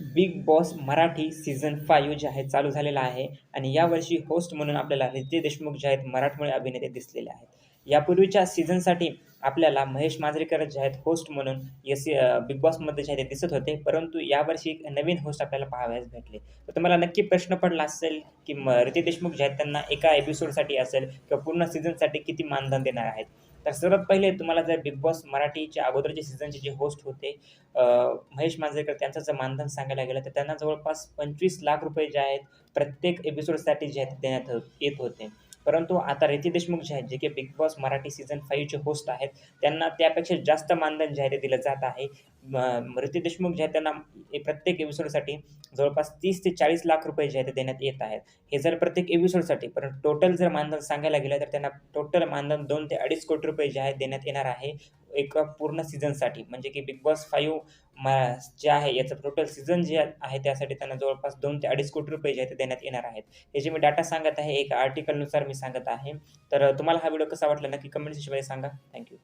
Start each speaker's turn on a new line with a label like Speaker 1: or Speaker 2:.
Speaker 1: Bigg Boss Marathi season five जे आहे चालू झालेला आहे. आणि यावर्षी होस्ट म्हणून आपल्याला रितेश देशमुख जे आहेत मराठमोळे अभिनेते दिसलेले आहेत. यापूर्वीच्या सीझनसाठी आपल्याला महेश मांजरेकर जे आहेत होस्ट म्हणून एस बिग बॉसमध्ये जे आहे ते दिसत होते. परंतु यावर्षी एक नवीन होस्ट आपल्याला पाहावयास भेटले. तर तुम्हाला नक्की प्रश्न पडला असेल की म रितेश देशमुख जे आहेत त्यांना एका एपिसोडसाठी असेल किंवा पूर्ण सीझनसाठी किती मानधन देणार आहेत? तर सर्वात पहिले तुम्हाला जर बिग बॉस मराठीच्या अगोदरचे सीझनचे जे होस्ट होते महेश मांजरेकर त्यांचं जर मानधन सांगायला गेलं तर त्यांना जवळपास पंचवीस लाख रुपये जे आहेत प्रत्येक एपिसोडसाठी जे आहेत देण्यात येत होते. परंतु आता रिती देशमुख जे आहेत जे की बिग बॉस मराठी सीझन फाईव्हचे होस्ट आहेत त्यांना त्यापेक्षा जास्त मानधन जे आहे ते दिलं जात आहे. रिती देशमुख जे आहेत त्यांना प्रत्येक एपिसोडसाठी जवळपास तीस ते चाळीस लाख रुपये जे ते देण्यात येत आहेत. हे जर प्रत्येक एपिसोडसाठी परंतु टोटल जर मानधन सांगायला गेलं तर त्यांना टोटल मानधन दोन ते अडीच कोटी रुपये जे आहे देण्यात येणार आहे. एका पूर्ण सीझनसाठी म्हणजे की बिग बॉस फाईव्ह मा जे आहे याचं टोटल सीझन जे आहे त्यासाठी त्यांना जवळपास दोन ते अडीच कोटी रुपये जे आहे ते देण्यात येणार आहेत. हे जे मी डाटा सांगत आहे एका आर्टिकलनुसार मी सांगत आहे. तर तुम्हाला हा व्हिडिओ कसा वाटला नक्की कमेंट सेक्शनमध्ये सांगा. थँक्यू